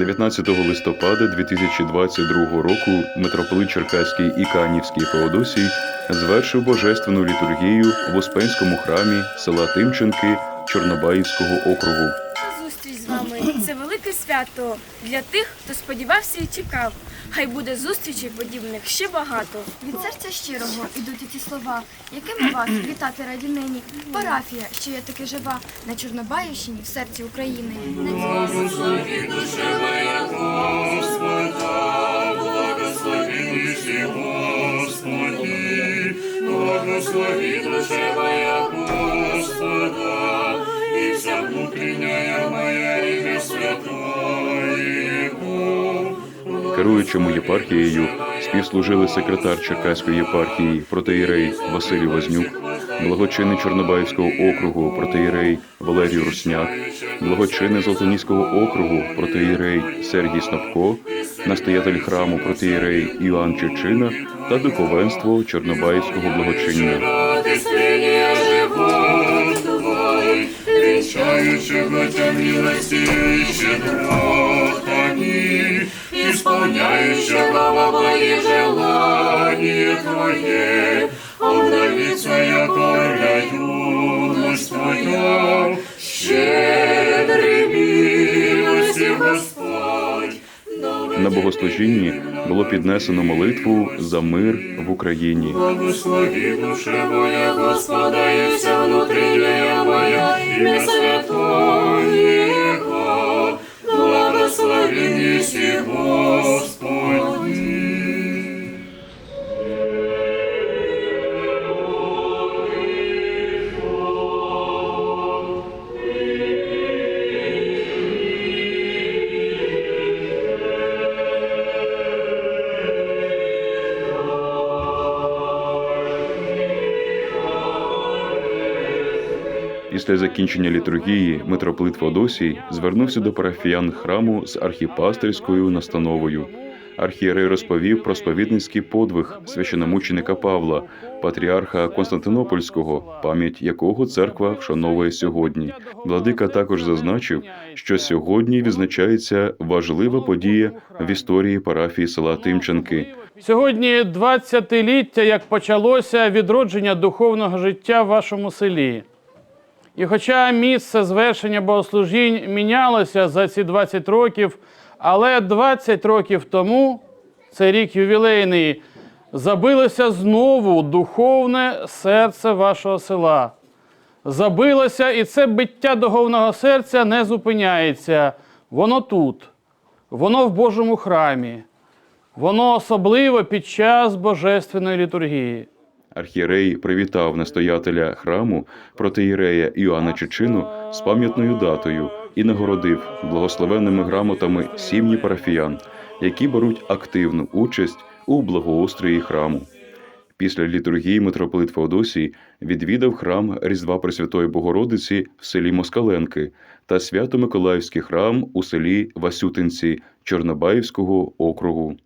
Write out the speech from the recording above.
19 листопада 2022 року митрополит Черкаський і Канівський Феодосій звершив божественну літургію в Успенському храмі села Тимченки Чорнобаївського округу. Зустріч з вами це велике свято для тих, хто сподівався і чекав. Хай буде зустрічей подібних ще багато. Від серця щирого ідуть ці слова, якими вас вітати раді нині. Парафія, що є таки жива на Чорнобаївщині в серці України. Благослови душа моя Господа, и вся внутренняя моя имя святое Керуючому єпархією співслужили секретар Черкаської єпархії протеєрей Василій Вознюк, благочинний Чорнобаївського округу протеєрей Валерій Русняк, благочинний Золотоніського округу протеєрей Сергій Снопко, настоятель храму протеєрей Іоанн Чечина та духовенство Чорнобаївського благочиння. Венчающего тебя милости и щедротами, исполняющего во благе желание Твое, обновиться якоря юность Твоя, щедрый милости Господь. На богослужінні було піднесено молитву за мир в Україні. Благослови душа моя Господа и вся внутренняя моя имя Після закінчення літургії митрополит Феодосій звернувся до парафіян храму з архіпастерською настановою. Архієрей розповів про сповідницький подвиг священомученика Павла, патріарха Константинопольського, пам'ять якого церква вшановує сьогодні. Владика також зазначив, що сьогодні відзначається важлива подія в історії парафії села Тимченки. Сьогодні 20-ліття, як почалося відродження духовного життя в вашому селі. І хоча місце звершення богослужінь мінялося за ці 20 років, але 20 років тому, це рік ювілейний, забилося знову духовне серце вашого села. Забилося, і це биття духовного серця не зупиняється. Воно тут, воно в Божому храмі. Воно особливо під час божественної літургії. Архієрей привітав настоятеля храму протеєрея Іоанна Чечину з пам'ятною датою і нагородив благословенними грамотами сім'ї парафіян, які беруть активну участь у благоустрої храму. Після літургії митрополит Феодосій відвідав храм Різдва Пресвятої Богородиці в селі Москаленки та Свято-Миколаївський храм у селі Васютинці Чорнобаївського округу.